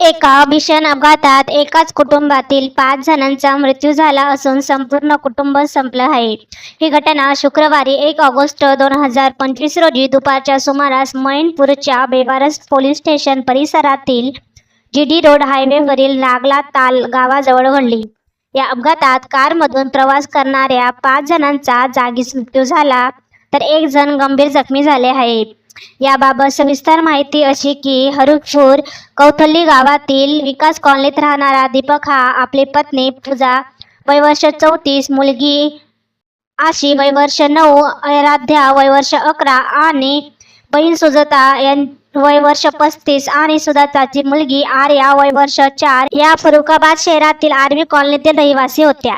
एका भीषण अपघातात एकाच कुटुंबातील पाच जणांचा मृत्यू झाला असून संपूर्ण कुटुंब संपलं आहे. ही घटना शुक्रवारी एक ऑगस्ट दोन हजार पंचवीस रोजी दुपारच्या सुमारास मैनपूरच्या बेवारस पोलीस स्टेशन परिसरातील जी डी रोड हायवेवरील नागला ताल गावाजवळ घडली. या अपघातात कारमधून प्रवास करणाऱ्या पाच जणांचा जागीच मृत्यू झाला तर एक जण गंभीर जखमी झाले आहे याबाबत सविस्तर माहिती अशी की हरुखपूर कौथल्ली गावातील विकास कॉलनीत राहणारा दीपक हा आपली पत्नी पूजा वयवर्ष चौतीस मुलगी आशी वयवर्ष नऊ आराध्या वयवर्ष अकरा आणि बहीण सुजाता यां वयवर्ष पस्तीस आणि सुजाताची मुलगी आर्या वयवर्ष चार. या फरुखाबाद शहरातील आर्वी कॉलनीतील रहिवासी होत्या.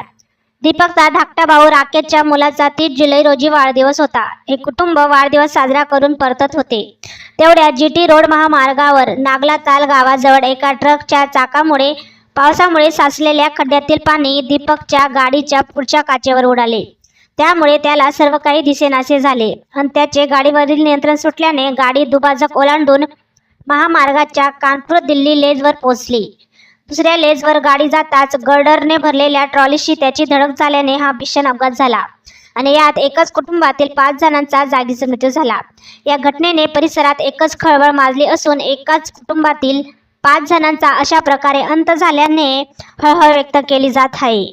दीपकचा धाकटा भाऊ राकेशच्या मुलाचा तीस जुलै रोजी वाढदिवस होता. हे कुटुंब वाढदिवस साजरा करून परतत होते. तेवढ्या जी टी रोड महामार्गावर नागला ताल गावाजवळ एका ट्रकच्या चाकामुळे पावसामुळे साचलेल्या खड्ड्यातील पाणी दीपकच्या गाडीच्या पुढच्या काचेवर उडाले. त्यामुळे त्याला सर्व काही दिसेनासे झाले. आणि त्याचे गाडीवरील नियंत्रण सुटल्याने गाडी दुभाजक ओलांडून महामार्गाच्या कानपूर दिल्ली लेजवर पोहोचली. दुसऱ्या लेजवर गाडी जाताच गर्डरने भरलेल्या ट्रॉलीशी त्याची धडक झाल्याने हा भीषण अपघात झाला. आणि यात एकच कुटुंबातील पाच जणांचा जागीचा मृत्यू झाला. या घटनेने परिसरात एकच खळबळ माजली असून एकाच कुटुंबातील पाच जणांचा अशा प्रकारे अंत झाल्याने हळहळ व्यक्त केली जात आहे.